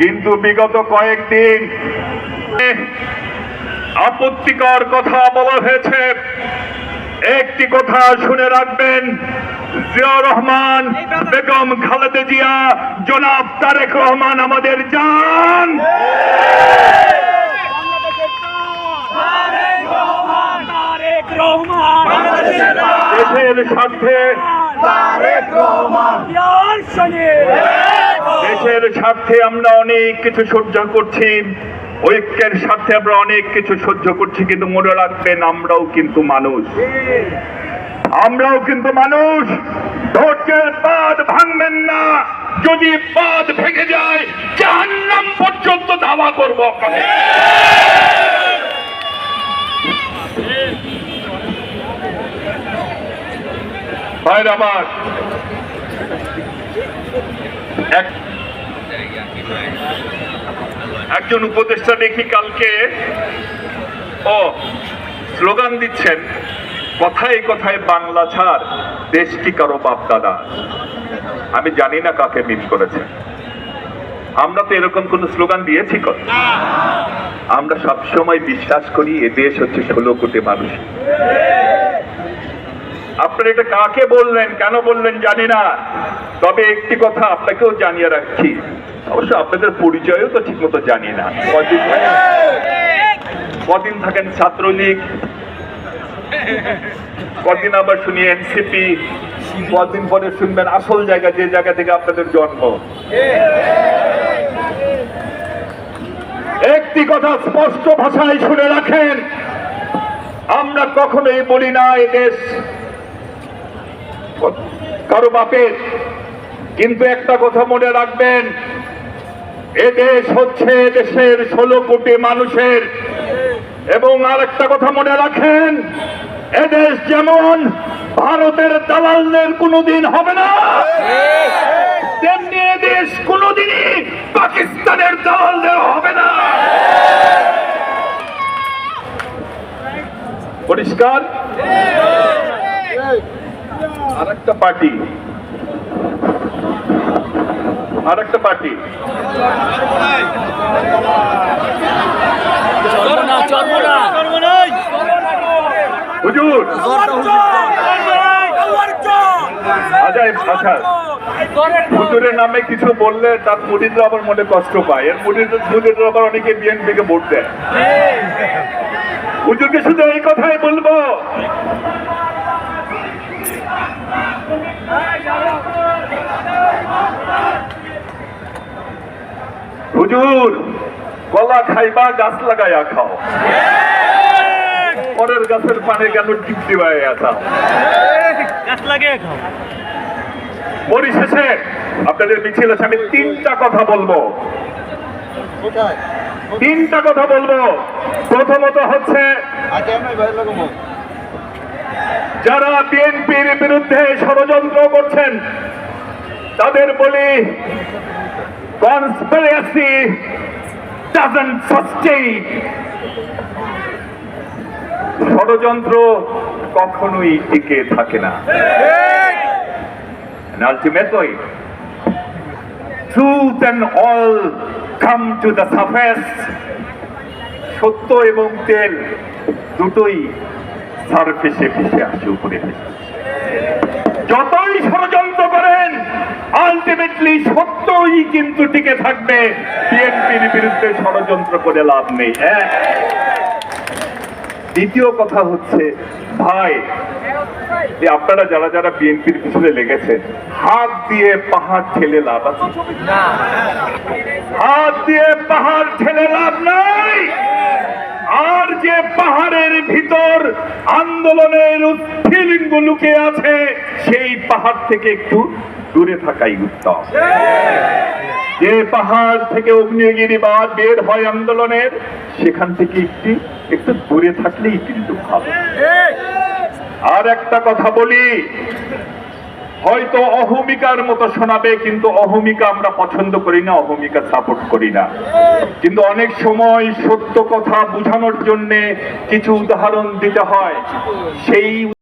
কিন্তু বিগত কয়েকদিন আপত্তিকর কথা বলা হয়েছে। একটি কথা শুনে রাখবেন জিয়া রহমান বেগম খালেদা জিয়া জনাব তারেক রহমান আমাদের জান। তারেক দেশের স্বার্থে তারেক রহমান। দেশের স্বার্থে আমরা অনেক কিছু সহ্য করছি, ঐক্যের স্বার্থে আমরা অনেক কিছু সহ্য করছি, কিন্তু মনে রাখবেন আমরাও কিন্তু মানুষ। আমরাও কিন্তু মানুষ। ধৈর্যের বাদ ভাঙবেন না। যদি বাদ ভেঙে যায়, জাহান্নাম পর্যন্ত দাওয়া করব ভাইর আমার এক একজন উপদেষ্টা দেখি কালকে, ও, স্লোগান দিচ্ছেন, কথায় কথায় বাংলা ছাড়, দেশ কি কারও বাপ দাদা? আমি জানি না কাকে মিট করেছেন আমরা তো এরকম কোন স্লোগান দিয়েছি আমরা সবসময় বিশ্বাস করি এ দেশ হচ্ছে ষোলো কোটি মানুষ। আপনারা এটা কাকে বললেন, কেন বললেন জানি না। তবে একটি কথা আপনাকেও জানিয়ে রাখছি। অবশ্য আপনাদের পরিচয়ও তো ঠিক মতো জানি না। কদিন কদিন থাকেন ছাত্রলীগ? কদিন আবার শুনি এনসিপি কদিন পরে শুনবেন আসল জায়গা, যে জায়গা থেকে আপনাদের জন্ম। একটি কথা স্পষ্ট ভাষায় শুনে রাখেন, আমরা কখনোই বলি না এ দেশ। কারও বাপের। কিন্তু একটা কথা মনে রাখবেন এ দেশ হচ্ছে দেশের ষোলো কোটি মানুষের। এবং আর একটা কথা মনে রাখেন এদেশ যেমন ভারতের দালালদের কোনোদিন হবে না, তেমনি এদেশ কোনোদিনই পাকিস্তানের দালালদের হবে না। পরিষ্কার? আর একটা পার্টি। আর একটা পার্টি হুজুর। আজাইব আচ্ছা হুজুরের নামে কিছু বললে তার মুরিদরা আবার মনে কষ্ট পায়। এর মুরিদ মুরিদরা আবার অনেকে বিএনপিকে ভোট দেয়। হুজুরকে শুধু এই কথাই বলব। হুজুর কলা খাইবা গাছ লাগাইয়া খাও। পরের গাছের পানে কেন টিপ দিবাইয়া খাও গাছ লাগিয়ে খাও। পরিশেষে আপনাদের মিছিল আছে আমি তিনটা কথা বলব। তিনটা কথা বলব। প্রথমত হচ্ছে যারা বিএনপির বিরুদ্ধে ষড়যন্ত্র করছেন তাদের বলি কনস্পিরেসি doesn't sustain ষড়যন্ত্র কখনোই টিকে থাকে না And ultimately, truth and all come to the surface. সত্য এবং তেল দুটোই সারফেসে ভেসে আসে উপরে। যতই ষড়যন্ত্র আলটিমেটলি সত্যই কিন্তু টিকে থাকবে। বিএনপির বিরুদ্ধে ষড়যন্ত্র করে লাভ নেই। হ্যাঁ। দ্বিতীয় কথা হচ্ছে, ভাই, যে আপনারা যারা যারা বিএনপির পিছনে লেগেছেন হাত দিয়ে পাহাড় ঠেলে লাভ আছে। হাত দিয়ে পাহাড় ঠেলে লাভ নাই। আর যে পাহাড়ের ভিতর আন্দোলনের উৎফিলিঙ্গ লুকিয়ে আছে, সেই পাহাড় থেকে একটু দূরে থাকাই উত্তম। যে পাহাড় থেকে অগ্নিগিরি বা বের হয় আন্দোলনের, সেখান থেকে একটি, একটু দূরে থাকলেই কিন্তু ভালো আর একটা কথা বলি, হয়তো অহমিকার মতো শোনাবে, কিন্তু অহমিকা আমরা পছন্দ করি না, অহমিকা সাপোর্ট করি না। কিন্তু অনেক সময় সত্য কথা বোঝানোর জন্যে কিছু উদাহরণ দিতে হয়। সেই